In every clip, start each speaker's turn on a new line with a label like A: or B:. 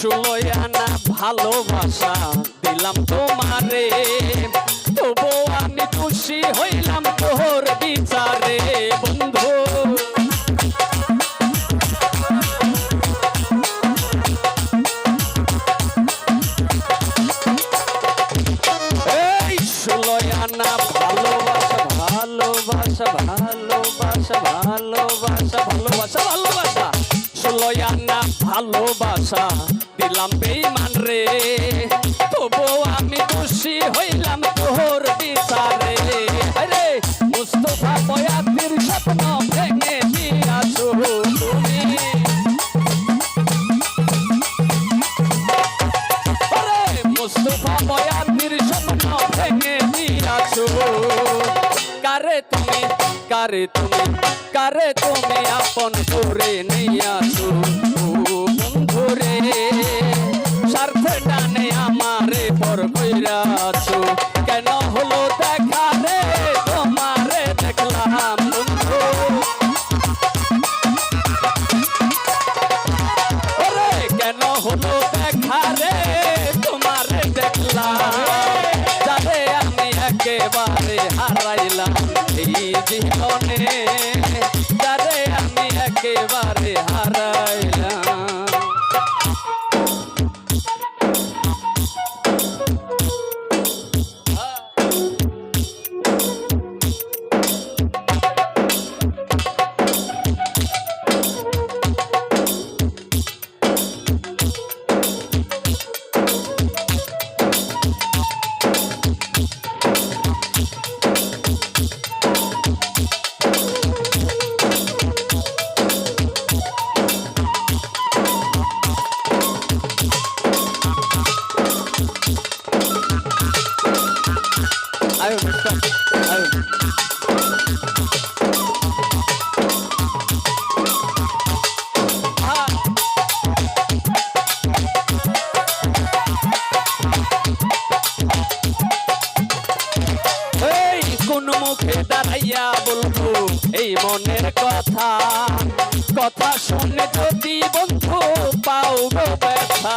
A: ষোলোই আনা ভালোবাসা দিলাম তোমারে। তবু আমি খুশি হইলাম তোর বিচারে, বন্ধু। আনা ভালোবাসা ভালোবাসা ভালোবাসা ভালোবাসা ভালোবাসা ভালোবাসা। আনা ভালোবাসা দিলাম বেইমান রে। তবু আমি খুশি হইলাম তোর বিচারে। আরে মুস্তফা বয়াতির স্বপ্ন ভেঙে দিয়াছো তুমি। আরে মুস্তফা বয়াতির স্বপ্ন ভেঙে দিয়াছো। কারে তুমি কারে তুমি কারে তুমি আপন করে নিয়াছো একেবারে হারাইলাম মনের কথা কথা শুনে যদি বন্ধু পাও গো ব্যথা।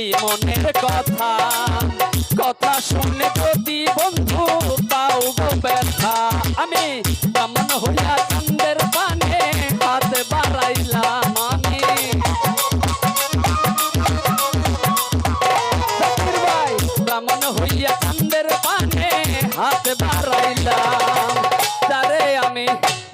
A: এই মনের কথা কথা শুনে যদি বন্ধু পাও ব্যথা।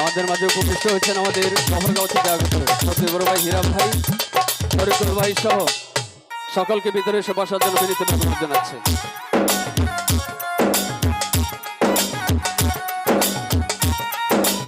A: আমাদের মাঝে উপস্থিত হচ্ছেন আমাদের গফরগাঁও থেকে আগত সত্যি বড় ভাই হিরাম ভাই, ফরিদুল ভাই সহ সকলকে ভিতরে সবার সাথে জানাচ্ছে।